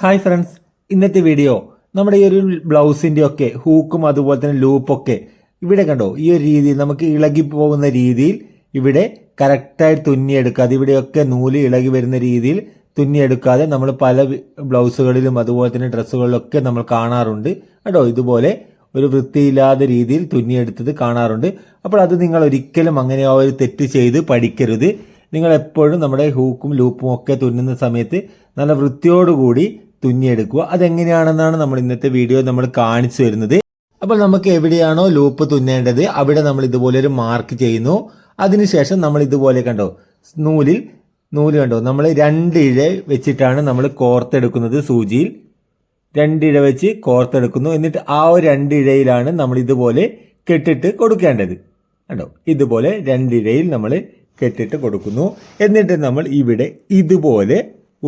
Hi friends ഇന്നത്തെ video നമ്മുടെ ഈ ഒരു ബ്ലൗസിന്റെ ഒക്കെ ഹൂക്കും അതുപോലെ തന്നെ ലൂപ്പൊക്കെ ഇവിടെ കണ്ടോ? ഈ ഒരു രീതിയിൽ നമുക്ക് ഇളകി പോകുന്ന രീതിയിൽ ഇവിടെ കറക്റ്റായി തുന്നിയെടുക്കാതെ ഇവിടെയൊക്കെ നൂൽ ഇളകി വരുന്ന രീതിയിൽ തുന്നിയെടുക്കാതെ നമ്മൾ പല ബ്ലൗസുകളിലും അതുപോലെ തന്നെ ഡ്രസ്സുകളിലൊക്കെ നമ്മൾ കാണാറുണ്ട്. കേട്ടോ ഇതുപോലെ ഒരു വൃത്തിയില്ലാത്ത രീതിയിൽ തുന്നിയെടുത്തത് കാണാറുണ്ട്. അപ്പോൾ അത് നിങ്ങൾ ഒരിക്കലും അങ്ങനെ ആ ഒരു തെറ്റ് ചെയ്ത് പഠിക്കരുത്. നിങ്ങൾ എപ്പോഴും നമ്മുടെ ഹൂക്കും ലൂപ്പും ഒക്കെ തുന്നുന്ന സമയത്ത് നല്ല വൃത്തിയോടുകൂടി തുന്നിയെടുക്കുക. അതെങ്ങനെയാണെന്നാണ് നമ്മൾ ഇന്നത്തെ വീഡിയോ നമ്മൾ കാണിച്ചു വരുന്നത് അപ്പോൾ നമുക്ക് എവിടെയാണോ ലൂപ്പ് തുന്നേണ്ടത് അവിടെ നമ്മൾ ഇതുപോലെ ഒരു മാർക്ക് ചെയ്യുന്നു. അതിനുശേഷം നമ്മൾ ഇതുപോലെ കണ്ടോ നൂലിൽ നൂൽ കണ്ടോ നമ്മൾ രണ്ടിഴ വെച്ചിട്ടാണ് നമ്മൾ കോർത്തെടുക്കുന്നത് സൂചിയിൽ. രണ്ടിഴ വെച്ച് കോർത്തെടുക്കുന്നു എന്നിട്ട് ആ ഒരു രണ്ടിഴയിലാണ് നമ്മൾ ഇതുപോലെ കെട്ടിട്ട് കൊടുക്കേണ്ടത്. കണ്ടോ ഇതുപോലെ രണ്ടിഴയിൽ നമ്മൾ കെട്ടിട്ട് കൊടുക്കുന്നു. എന്നിട്ട് നമ്മൾ ഇവിടെ ഇതുപോലെ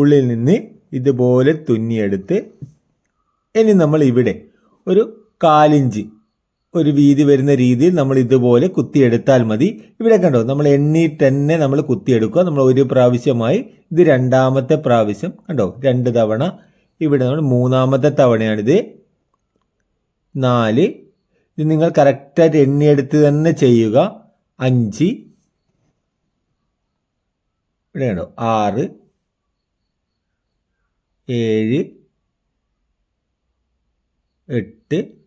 ഉള്ളിൽ നിന്ന് ഇതുപോലെ തുന്നിയെടുത്ത് ഇനി നമ്മൾ ഇവിടെ ഒരു കാലിഞ്ച് ഒരു വീതി വരുന്ന രീതിയിൽ നമ്മൾ ഇതുപോലെ കുത്തിയെടുത്താൽ മതി. ഇവിടെ കണ്ടോ നമ്മൾ എണ്ണിയിട്ട് തന്നെ നമ്മൾ കുത്തിയെടുക്കുക. നമ്മൾ ഒരു പ്രാവശ്യമായി ഇത് രണ്ടാമത്തെ പ്രാവശ്യം കണ്ടോ രണ്ട് തവണ. ഇവിടെ നമ്മൾ മൂന്നാമത്തെ തവണയാണിത്. നാല്. ഇത് നിങ്ങൾ കറക്റ്റായിട്ട് എണ്ണിയെടുത്ത് തന്നെ ചെയ്യുക. അഞ്ച്. ഇവിടെ കണ്ടോ ആറ്. ഏഴ് എട്ട്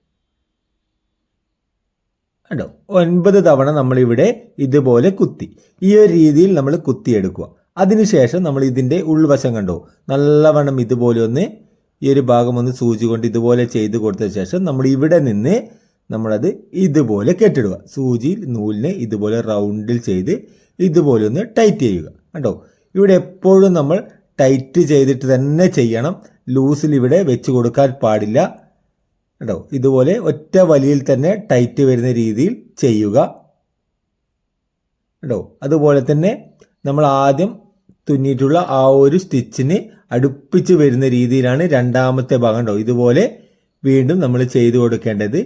കണ്ടോ? ഒൻപത് തവണ നമ്മളിവിടെ ഇതുപോലെ കുത്തി. ഈ ഒരു രീതിയിൽ നമ്മൾ കുത്തിയെടുക്കുക. അതിനുശേഷം നമ്മൾ ഇതിന്റെ ഉൾവശം കണ്ടോ? നല്ലവണ്ണം ഇതുപോലെ ഒന്ന് ഈ ഒരു ഭാഗം ഒന്ന് സൂചി കൊണ്ട് ഇതുപോലെ ചെയ്ത് കൊടുത്ത ശേഷം നമ്മൾ ഇവിടെ നിന്ന് നമ്മളത് ഇതുപോലെ കെട്ടിടുക. സൂചിയിൽ നൂലിനെ ഇതുപോലെ റൗണ്ടിൽ ചെയ്ത് ഇതുപോലെ ഒന്ന് ടൈറ്റ് ചെയ്യുക. കണ്ടോ? ഇവിടെ എപ്പോഴും നമ്മൾ ടൈറ്റ് ചെയ്തിട്ട് തന്നെ ചെയ്യണം. ലൂസിൽ ഇവിടെ വെച്ച് കൊടുക്കാൻ പാടില്ല. കേട്ടോ ഇതുപോലെ ഒറ്റ വലിയിൽ തന്നെ ടൈറ്റ് വരുന്ന രീതിയിൽ ചെയ്യുക. കേട്ടോ അതുപോലെ തന്നെ നമ്മൾ ആദ്യം തുന്നിയിട്ടുള്ള ആ ഒരു സ്റ്റിച്ചിന് അടുപ്പിച്ച് വരുന്ന രീതിയിലാണ് രണ്ടാമത്തെ ഭാഗം. കേട്ടോ ഇതുപോലെ വീണ്ടും നമ്മൾ ചെയ്തു കൊടുക്കേണ്ടത്.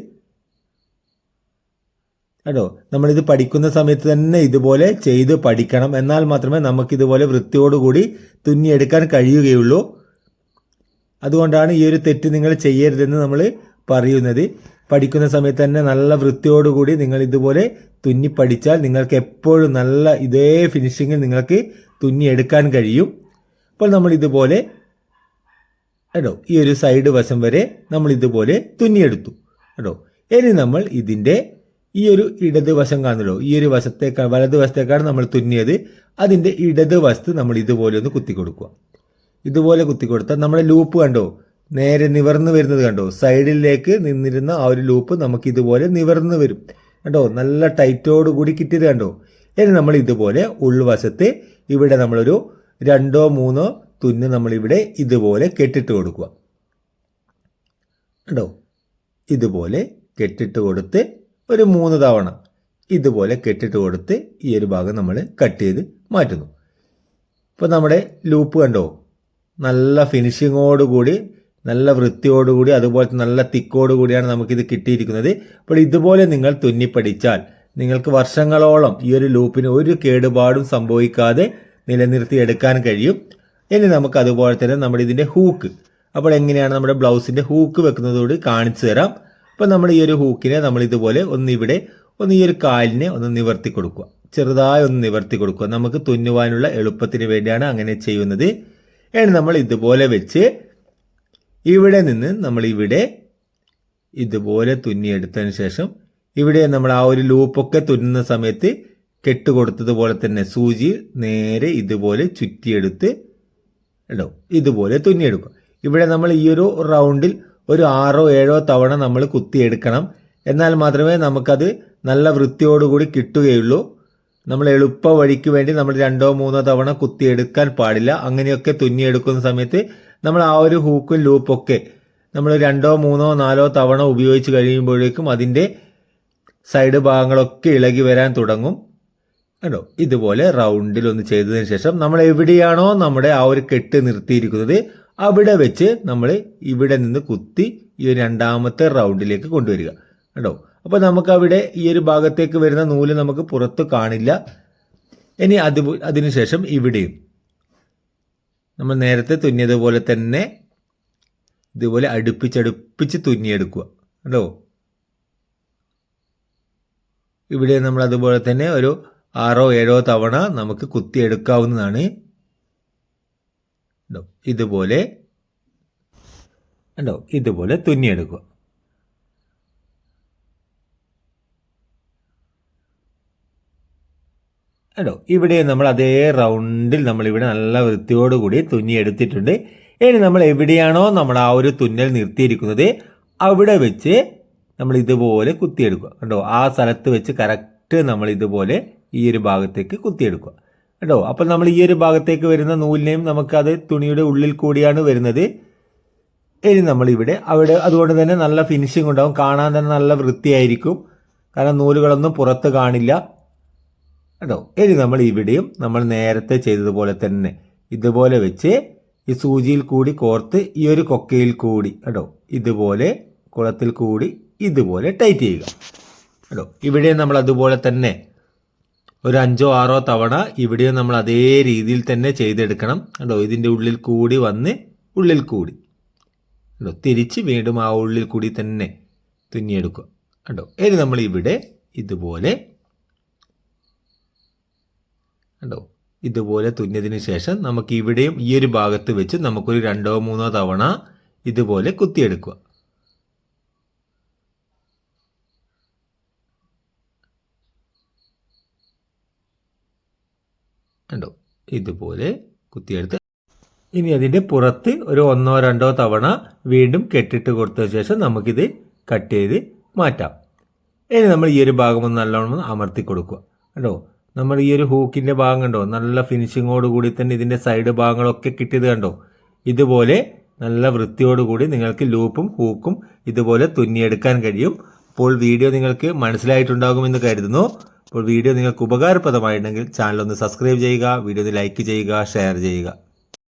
കേട്ടോ നമ്മളിത് പഠിക്കുന്ന സമയത്ത് തന്നെ ഇതുപോലെ ചെയ്ത് പഠിക്കണം. എന്നാൽ മാത്രമേ നമുക്കിതുപോലെ വൃത്തിയോടുകൂടി തുന്നിയെടുക്കാൻ കഴിയുകയുള്ളൂ. അതുകൊണ്ടാണ് ഈ ഒരു തെറ്റ് നിങ്ങൾ ചെയ്യരുതെന്ന് നമ്മൾ പറയുന്നത്. പഠിക്കുന്ന സമയത്ത് തന്നെ നല്ല വൃത്തിയോടുകൂടി നിങ്ങൾ ഇതുപോലെ തുന്നി പഠിച്ചാൽ നിങ്ങൾക്ക് എപ്പോഴും നല്ല ഇതേ ഫിനിഷിങ്ങിൽ നിങ്ങൾക്ക് തുന്നിയെടുക്കാൻ കഴിയും. അപ്പോൾ നമ്മൾ ഇതുപോലെ കേട്ടോ ഈ ഒരു സൈഡ് വശം വരെ നമ്മൾ ഇതുപോലെ തുന്നിയെടുത്തു. കേട്ടോ ഇനി നമ്മൾ ഇതിന്റെ ഈ ഒരു ഇടത് വശം കാണുന്നല്ലോ ഈ ഒരു വശത്തേക്കാൾ വലത് വശത്തേക്കാണ് നമ്മൾ തുന്നിയത്. അതിന്റെ ഇടത് വശത്ത് നമ്മൾ ഇതുപോലെ ഒന്ന് കുത്തി കൊടുക്കുക. ഇതുപോലെ കുത്തി കൊടുത്താൽ നമ്മുടെ ലൂപ്പ് കണ്ടോ? നേരെ നിവർന്നു വരുന്നത് കണ്ടോ? സൈഡിലേക്ക് നിന്നിരുന്ന ആ ഒരു ലൂപ്പ് നമുക്ക് ഇതുപോലെ നിവർന്നു വരും. കണ്ടോ? നല്ല ടൈറ്റോട് കൂടി കിട്ടിയത് കണ്ടോ? ഇനി നമ്മൾ ഇതുപോലെ ഉൾവശത്ത് ഇവിടെ നമ്മളൊരു രണ്ടോ മൂന്നോ തുന്ന് നമ്മളിവിടെ ഇതുപോലെ കെട്ടിട്ട് കൊടുക്കുക. കണ്ടോ? ഇതുപോലെ കെട്ടിട്ട് കൊടുത്ത് ഒരു മൂന്ന് തവണ ഇതുപോലെ കെട്ടിട്ട് കൊടുത്ത് ഈ ഒരു ഭാഗം നമ്മൾ കട്ട് ചെയ്ത് മാറ്റുന്നു. ഇപ്പോൾ നമ്മുടെ ലൂപ്പ് കണ്ടോ? നല്ല ഫിനിഷിങ്ങോടുകൂടി നല്ല വൃത്തിയോടുകൂടി അതുപോലെ നല്ല തിക്കോട് കൂടിയാണ് നമുക്കിത് കിട്ടിയിരിക്കുന്നത്. അപ്പോൾ ഇതുപോലെ നിങ്ങൾ തുന്നിപ്പടിച്ചാൽ നിങ്ങൾക്ക് വർഷങ്ങളോളം ഈ ഒരു ലൂപ്പിന് ഒരു കേടുപാടും സംഭവിക്കാതെ നിലനിർത്തി എടുക്കാൻ കഴിയും. ഇനി നമുക്ക് അതുപോലെ തന്നെ നമ്മുടെ ഇതിന്റെ ഹൂക്ക് അപ്പോൾ എങ്ങനെയാണ് നമ്മുടെ ബ്ലൗസിന്റെ ഹൂക്ക് വെക്കുന്നതോട് കാണിച്ചു തരാം. അപ്പോൾ നമ്മൾ ഈ ഒരു ഹൂക്കിനെ നമ്മൾ ഇതുപോലെ ഒന്ന് ഇവിടെ ഒന്ന് ഈ ഒരു കാലിനെ ഒന്ന് നിവർത്തി കൊടുക്കുക. ചെറുതായി ഒന്ന് നിവർത്തി കൊടുക്കുക. നമുക്ക് തുന്നുവാനുള്ള എളുപ്പത്തിന് വേണ്ടിയാണ് അങ്ങനെ ചെയ്യുന്നത്. ഇനി നമ്മൾ ഇതുപോലെ വെച്ച് ഇവിടെ നിന്ന് നമ്മൾ ഇവിടെ ഇതുപോലെ തുന്നിയെടുത്തതിന് ശേഷം ഇവിടെ നമ്മൾ ആ ഒരു ലൂപ്പൊക്കെ തുന്നുന്ന സമയത്ത് കെട്ടുകൊടുത്തതുപോലെ തന്നെ സൂചി നേരെ ഇതുപോലെ ചുറ്റിയെടുത്ത് ഇടും. ഇതുപോലെ തുന്നിയെടുക്കുക. ഇവിടെ നമ്മൾ ഈ ഒരു റൗണ്ടിൽ ഒരു ആറോ ഏഴോ തവണ നമ്മൾ കുത്തിയെടുക്കണം. എന്നാൽ മാത്രമേ നമുക്കത് നല്ല വൃത്തിയോടുകൂടി കിട്ടുകയുള്ളൂ. നമ്മൾ എളുപ്പ വഴിക്ക് വേണ്ടി നമ്മൾ രണ്ടോ മൂന്നോ തവണ കുത്തിയെടുക്കാൻ പാടില്ല. അങ്ങനെയൊക്കെ തുന്നിയെടുക്കുന്ന സമയത്ത് നമ്മൾ ആ ഒരു ഹൂക്കും ലൂപ്പൊക്കെ നമ്മൾ രണ്ടോ മൂന്നോ നാലോ തവണ ഉപയോഗിച്ച് കഴിയുമ്പോഴേക്കും അതിന്റെ സൈഡ് ഭാഗങ്ങളൊക്കെ ഇളകി വരാൻ തുടങ്ങും. കണ്ടോ? ഇതുപോലെ റൗണ്ടിൽ ഒന്ന് ചെയ്തതിന് ശേഷം നമ്മൾ എവിടെയാണോ നമ്മുടെ ആ ഒരു കെട്ട് നിർത്തിയിരിക്കുന്നത് അവിടെ വെച്ച് നമ്മൾ ഇവിടെ നിന്ന് കുത്തി ഈ ഒരു രണ്ടാമത്തെ റൗണ്ടിലേക്ക് കൊണ്ടുവരിക. കേട്ടോ അപ്പോൾ നമുക്ക് അവിടെ ഈ ഒരു ഭാഗത്തേക്ക് വരുന്ന നൂൽ നമുക്ക് പുറത്ത് കാണില്ല. ഇനി അത് അതിനുശേഷം ഇവിടെയും. നമ്മൾ നേരത്തെ തുന്നിയതുപോലെ തന്നെ ഇതുപോലെ അടുപ്പിച്ചടുപ്പിച്ച് തുന്നിയെടുക്കുക. കേട്ടോ ഇവിടെ നമ്മൾ അതുപോലെ തന്നെ ഒരു ആറോ ഏഴോ തവണ നമുക്ക് കുത്തിയെടുക്കാവുന്നതാണ്. കണ്ടോ? ഇതുപോലെ ഉണ്ടോ ഇതുപോലെ തുന്നിയെടുക്കുക. ഉണ്ടോ ഇവിടെ നമ്മൾ അതേ റൗണ്ടിൽ നമ്മൾ ഇവിടെ നല്ല വൃത്തിയോടുകൂടി തുന്നി എടുത്തിട്ടുണ്ട് ഇനി നമ്മൾ എവിടെയാണോ നമ്മൾ ആ ഒരു തുന്നൽ നിർത്തിയിരിക്കുന്നത് അവിടെ വെച്ച് നമ്മൾ ഇതുപോലെ കുത്തിയെടുക്കുക. കണ്ടോ? ആ സ്ഥലത്ത് വെച്ച് കറക്റ്റ് നമ്മൾ ഇതുപോലെ ഈ ഒരു ഭാഗത്തേക്ക് കുത്തിയെടുക്കുക. കേട്ടോ? അപ്പം നമ്മൾ ഈ ഒരു ഭാഗത്തേക്ക് വരുന്ന നൂലിനെയും നമുക്കത് തുണിയുടെ ഉള്ളിൽ കൂടിയാണ് വരുന്നത്. ഇനി നമ്മളിവിടെ അവിടെ അതുകൊണ്ട് തന്നെ നല്ല ഫിനിഷിംഗ് ഉണ്ടാവും. കാണാൻ തന്നെ നല്ല വൃത്തിയായിരിക്കും. കാരണം നൂലുകളൊന്നും പുറത്ത് കാണില്ല. കേട്ടോ? ഇനി നമ്മൾ ഇവിടെയും നമ്മൾ നേരത്തെ ചെയ്തതുപോലെ തന്നെ ഇതുപോലെ വെച്ച് ഈ സൂചിയിൽ കൂടി കോർത്ത് ഈ ഒരു കൊക്കയിൽ കൂടി കേട്ടോ? ഇതുപോലെ കുളത്തിൽ കൂടി ഇതുപോലെ ടൈറ്റ് ചെയ്യുക. കേട്ടോ? ഇവിടെ നമ്മൾ അതുപോലെ തന്നെ ഒരു അഞ്ചോ ആറോ തവണ ഇവിടെയും നമ്മൾ അതേ രീതിയിൽ തന്നെ ചെയ്തെടുക്കണം. കേട്ടോ ഇതിന്റെ ഉള്ളിൽ കൂടി വന്ന് ഉള്ളിൽ കൂടി. കേട്ടോ തിരിച്ച് വീണ്ടും ആ ഉള്ളിൽ കൂടി തന്നെ തുന്നിയെടുക്കുക. കേട്ടോ ഇനി നമ്മൾ ഇവിടെ ഇതുപോലെ കണ്ടോ ഇതുപോലെ തുന്നിയതിന് ശേഷം നമുക്ക് ഇവിടെയും ഈ ഒരു ഭാഗത്ത് വെച്ച് നമുക്കൊരു രണ്ടോ മൂന്നോ തവണ ഇതുപോലെ കുത്തിയെടുക്കുക. കണ്ടോ? ഇതുപോലെ കുത്തിയെടുത്ത്. ഇനി അതിന്റെ പുറത്ത് ഒരു ഒന്നോ രണ്ടോ തവണ വീണ്ടും കെട്ടിട്ട് കൊടുത്ത ശേഷം നമുക്കിത് കട്ട് ചെയ്ത് മാറ്റാം. ഇനി നമ്മൾ ഈ ഒരു ഭാഗം ഒന്ന് നല്ലോണം അമർത്തി കൊടുക്കുക. കണ്ടോ? നമ്മൾ ഈ ഒരു ഹൂക്കിന്റെ ഭാഗം കണ്ടോ? നല്ല ഫിനിഷിങ്ങോട് കൂടി തന്നെ ഇതിന്റെ സൈഡ് ഭാഗങ്ങളൊക്കെ കിട്ടിയത് കണ്ടോ? ഇതുപോലെ നല്ല വൃത്തിയോടുകൂടി നിങ്ങൾക്ക് ലൂപ്പും ഹൂക്കും ഇതുപോലെ തുന്നിയെടുക്കാൻ കഴിയും. അപ്പോൾ വീഡിയോ നിങ്ങൾക്ക് മനസ്സിലായിട്ടുണ്ടാകുമെന്ന് കരുതുന്നു. അപ്പോൾ വീഡിയോ നിങ്ങൾക്ക് ഉപകാരപ്രദമായിട്ടുണ്ടെങ്കിൽ ചാനൽ ഒന്ന് സബ്സ്ക്രൈബ് ചെയ്യുക വീഡിയോ ഒന്ന് ലൈക്ക് ചെയ്യുക ഷെയർ ചെയ്യുക.